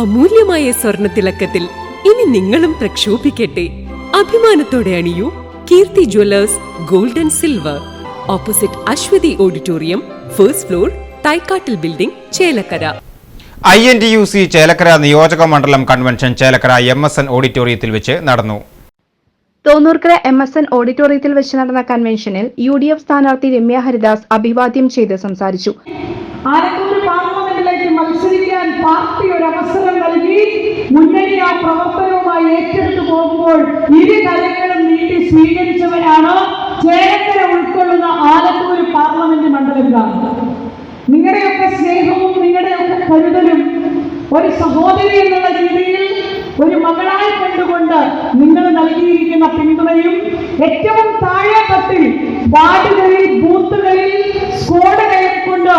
അമൂല്യമായ സ്വർണ തിളക്കത്തിൽ ഇനി നിങ്ങളും പ്രക്ഷോഭിക്കട്ടെ. അഭിമാനത്തോടെ അണിയൂ Keerthi jewellers gold and silver. Opposite Aswathy auditorium first floor തൈക്കാട്ടിൽ building Chelakkara. I N T U C Chelakkara നിയോജക മണ്ഡലം convention Chelakkara M S N ഓഡിറ്റോറിയത്തിൽ വെച്ച് നടന്നു. തോന്നൂർക്കര എം എസ് എൻ ഓഡിറ്റോറിയത്തിൽ വെച്ച് നടന്ന കൺവെൻഷനിൽ യു ഡി എഫ് സ്ഥാനാർത്ഥി രമ്യ ഹരിദാസ് അഭിവാദ്യം ചെയ്ത് സംസാരിച്ചു. മത്സരിക്കാൻ പാർട്ടി ഒരു അവസരം നൽകി മുന്നണി ആ പ്രവർത്തനവുമായി ഏറ്റെടുത്തു പോകുമ്പോൾ ഇരു നീട്ടി സ്വീകരിച്ചവരാണ്. ചേരക്കര ഉൾക്കൊള്ളുന്ന ആലത്തൂർ പാർലമെന്റ് മണ്ഡലം നിങ്ങളുടെയൊക്കെ സ്നേഹവും നിങ്ങളുടെയൊക്കെ കരുതലും ഒരു സഹോദരി എന്നുള്ള രീതിയിൽ ഒരു മകളായി കണ്ടുകൊണ്ട് നിങ്ങൾ നൽകിയിരിക്കുന്ന പിന്തുണയും ഏറ്റവും താഴെ തട്ടിൽ വാർഡുകളിൽ ബൂത്തുകളിൽ സ്കോഡ് കൊണ്ട്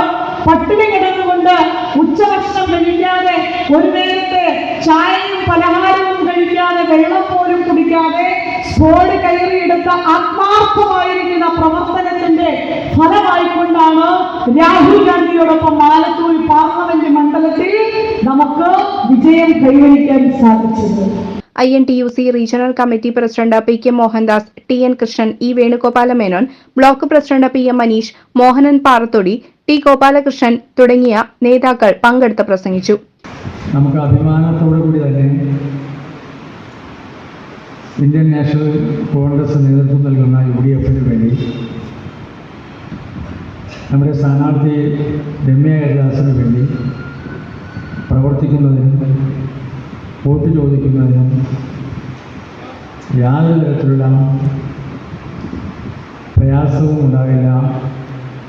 പട്ടിണി കിടന്നുകൊണ്ട് ഉച്ചഭക്ഷണം കഴിക്കാതെ ഒരു നേരത്തെ ചായയും പലഹാരവും കഴിക്കാതെ വെള്ളം പോലും കുടിക്കാതെ സ്കോഡ് കയറിയെടുത്ത ആത്മാർത്ഥമായിരിക്കുന്ന പ്രവർത്തനത്തിന്റെ ഫലമായിക്കൊണ്ടാണ് രാഹുൽ ഗാന്ധിയോടൊപ്പം ആലത്തൂർ പാർലമെന്റ് മണ്ഡലത്തിൽ നമുക്ക് വിജയം കൈവരിക്കാൻ സാധിച്ചത്. I N T U C regional committee president P K Mohandas T N Krishnan E Venugopala Menon block president P M Maneesh Mohanan Parathodi T Gopalakrishnan തുടങ്ങിയ നേതാക്കൾ പങ്കെടുത്ത് പ്രസംഗിച്ചു. നമുക്ക് അഭിമാനത്തോടു കൂടി തന്നെ ഇന്ത്യൻ നാഷണൽ കോൺഗ്രസ് നേതൃത്വം നൽകുന്ന യു ഡി എഫിന് വേണ്ടി നമ്മുടെ സ്ഥാനാർത്ഥി രമ്യ ഹരിദാസിന് വേണ്ടി പ്രവർത്തിക്കുന്നതിനും വോട്ട് ചോദിക്കുന്നതിനും യാതൊരു തരത്തിലുള്ള പ്രയാസവും ഉണ്ടാകില്ല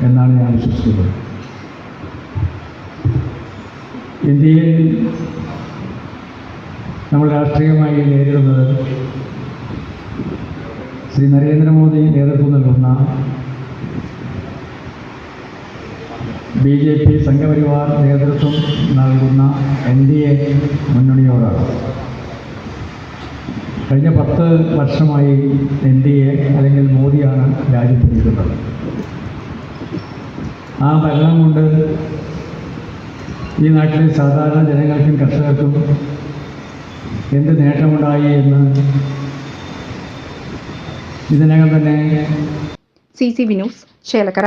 എന്നാണ് ഞാൻ വിശ്വസിക്കുന്നത്. ഇന്ത്യയിൽ നമ്മൾ രാഷ്ട്രീയമായി നേരിടുന്നത് ശ്രീ നരേന്ദ്രമോദി നേതൃത്വം നൽകുന്ന ബി ജെ പി സംഘപരിവാർ നേതൃത്വം നൽകുന്ന എൻ ഡി എ മുന്നണിയോടാണ്. കഴിഞ്ഞ പത്ത് വർഷമായി എൻ ഡി എ അല്ലെങ്കിൽ മോദിയാണ് രാജ്യം ഭരിക്കുന്നത് ആ ഭരണം കൊണ്ട് ഈ നാട്ടിലെ സാധാരണ ജനങ്ങൾക്കും കർഷകർക്കും എന്ത് നേട്ടമുണ്ടായി എന്ന് ഇതിനകം തന്നെ C C V news Chelakkara.